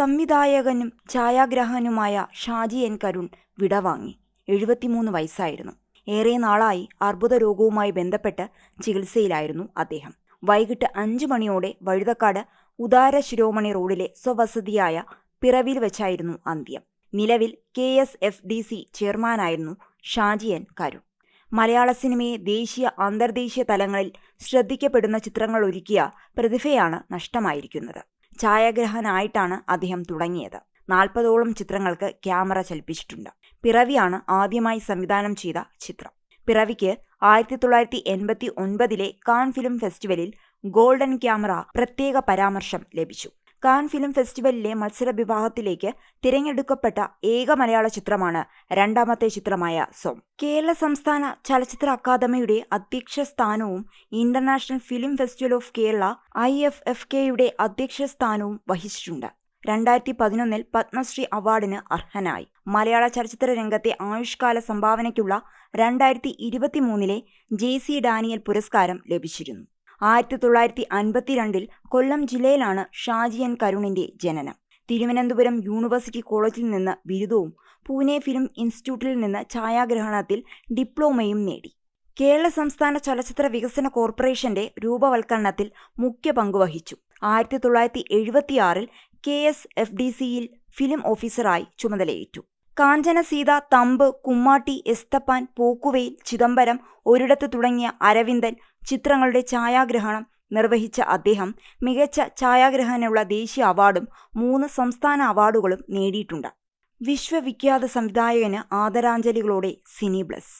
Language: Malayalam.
സംവിധായകനും ഛായാഗ്രാഹകനുമായ ഷാജി എൻ കരുൺ വിടവാങ്ങി. എഴുപത്തിമൂന്ന് വയസ്സായിരുന്നു. ഏറെ നാളായി അർബുദ രോഗവുമായി ബന്ധപ്പെട്ട് ചികിത്സയിലായിരുന്നു അദ്ദേഹം. വൈകിട്ട് അഞ്ചു മണിയോടെ വഴുതക്കാട് ഉദാര ശിരോമണി റോഡിലെ സ്വവസതിയായ പിറവിൽ വെച്ചായിരുന്നു അന്ത്യം. നിലവിൽ K S F D C ചെയർമാനായിരുന്നു Shaji N Karun. മലയാള സിനിമയെ ദേശീയ അന്തർദേശീയ തലങ്ങളിൽ ശ്രദ്ധിക്കപ്പെടുന്ന ചിത്രങ്ങൾ ഒരുക്കിയ പ്രതിഭയാണ് നഷ്ടമായിരിക്കുന്നത്. ഛായാഗ്രഹനായിട്ടാണ് അദ്ദേഹം തുടങ്ങിയത്. നാൽപ്പതോളം ചിത്രങ്ങൾക്ക് ക്യാമറ ചലിപ്പിച്ചിട്ടുണ്ട്. പിറവിയാണ് ആദ്യമായി സംവിധാനം ചെയ്ത ചിത്രം. പിറവിക്ക് ആയിരത്തി തൊള്ളായിരത്തി എൺപത്തി ഒൻപതിലെ കാൺ ഫിലിം ഫെസ്റ്റിവലിൽ ഗോൾഡൻ ക്യാമറ പ്രത്യേക പരാമർശം ലഭിച്ചു. കാൻ ഫിലിം ഫെസ്റ്റിവലിലെ മത്സര വിഭാഗത്തിലേക്ക് തിരഞ്ഞെടുക്കപ്പെട്ട ഏക മലയാള ചിത്രമാണ് രണ്ടാമത്തെ ചിത്രമായ സോം. കേരള സംസ്ഥാന ചലച്ചിത്ര അക്കാദമിയുടെ അധ്യക്ഷ സ്ഥാനവും international film festival of Kerala I F F കെയുടെ അധ്യക്ഷ സ്ഥാനവും വഹിച്ചിട്ടുണ്ട്. രണ്ടായിരത്തി പതിനൊന്നിൽ പത്മശ്രീ അവാർഡിന് അർഹനായി. മലയാള ചലച്ചിത്ര രംഗത്തെ ആയുഷ്കാല സംഭാവനയ്ക്കുള്ള രണ്ടായിരത്തി ഇരുപത്തിമൂന്നിലെ ജെ സി ഡാനിയൽ പുരസ്കാരം ലഭിച്ചിരുന്നു. ആയിരത്തി തൊള്ളായിരത്തി അൻപത്തിരണ്ടിൽ കൊല്ലം ജില്ലയിലാണ് ഷാജി എൻ കരുണിന്റെ ജനനം. തിരുവനന്തപുരം യൂണിവേഴ്സിറ്റി കോളേജിൽ നിന്ന് ബിരുദവും പൂനെ ഫിലിം ഇൻസ്റ്റിറ്റ്യൂട്ടിൽ നിന്ന് ഛായാഗ്രഹണത്തിൽ ഡിപ്ലോമയും നേടി. കേരള സംസ്ഥാന ചലച്ചിത്ര വികസന കോർപ്പറേഷന്റെ രൂപവൽക്കരണത്തിൽ മുഖ്യ പങ്കുവഹിച്ചു ആയിരത്തി തൊള്ളായിരത്തി എഴുപത്തിയാറിൽ കെ എസ് എഫ് ഡി സിയിൽ ഫിലിം ഓഫീസറായി ചുമതലയേറ്റു. കാഞ്ചന സീത തമ്പ് കുമ്മാട്ടി എസ്തപ്പാൻ പോക്കുവെയിൽ ചിദംബരം ഒരിടത്ത് തുടങ്ങിയ അരവിന്ദൻ ചിത്രങ്ങളുടെ ഛായാഗ്രഹണം നിർവഹിച്ച അദ്ദേഹം മികച്ച ഛായാഗ്രഹനുള്ള ദേശീയ അവാർഡും മൂന്ന് സംസ്ഥാന അവാർഡുകളും നേടിയിട്ടുണ്ട്. വിശ്വവിഖ്യാത സംവിധായകന് ആദരാഞ്ജലികളോടെ സിനി ബ്ലസ്